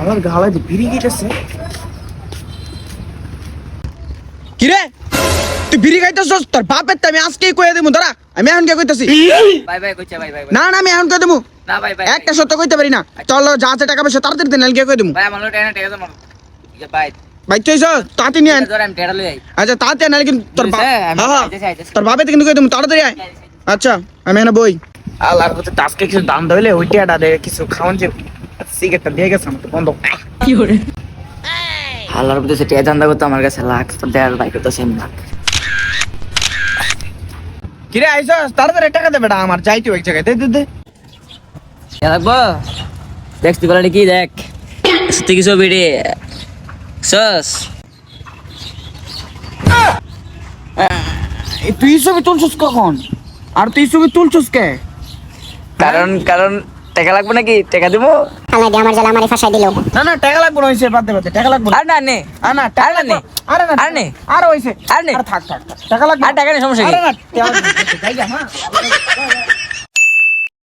আমার গালায় যে বিড়ি গেটেছে কিরে? তুই বিড়ি খাইতেছস? তোর বাপের তো আমি আজকেই কইয়া দেবো দাঁড়া আমি এখন কে কইতাছি বাই বাই কইছে না না আমি এখন কই দেবো না ভাই ভাই একটা সত্য কইতে পারি না। চল যা আছে টাকা পয়সা তাড়াতাড়ি দেন কে কই দেবো ভাই আমার এনে টেকা দাও ভাই ভাই তুই এসো তাড়াতাড়ি নিয়ে আন। ধরে আমি টেকা লই আই। আচ্ছা তাড়াতাড়ি নাহলে কিন্তু তোর বাপ হ্যাঁ হ্যাঁ। তোর কিন্তু কই দেবো তাড়াতাড়ি আয়। আচ্ছা আমি এখানে বই। আল্লাহর কাছে আজকে কিছু দাম দিলে ওই টিয়াটা দে কিছু খাওয়ান যে সিগারেটটা দিয়ে গেছে আমার তো বন্ধ হালার মধ্যে টেকা ধান্দা করতে আমার কাছে লাখ তো দেড় ভাই কত সেম লাখ। কিরে আইসস তাড়াতাড়ি টাকা দে বেটা আমার যাইতে এক জায়গায় দে দে দে। কে লাগবো দেখছি বলে কি দেখ। সত্যি কিছু বিড়ি। সস। এই তুই ছবি তুলছস কখন? আর তুই ছবি তুলছস কে? কারণ কারণ টাকা লাগবে নাকি? টাকা দিব? আল্লাহ আমার জালা আমারে ফাঁসাই দিল। না না টাকা লাগবে না হইছে বাদ দে বাদ টাকা লাগবে না। আর না নে। আর না টাকা আর লাগবে নে। আরে না আর নে। আর হইছে। আর নে। আর থাক থাক। টাকা লাগবে আর টাকা নেই সমস্যা কি? আরে না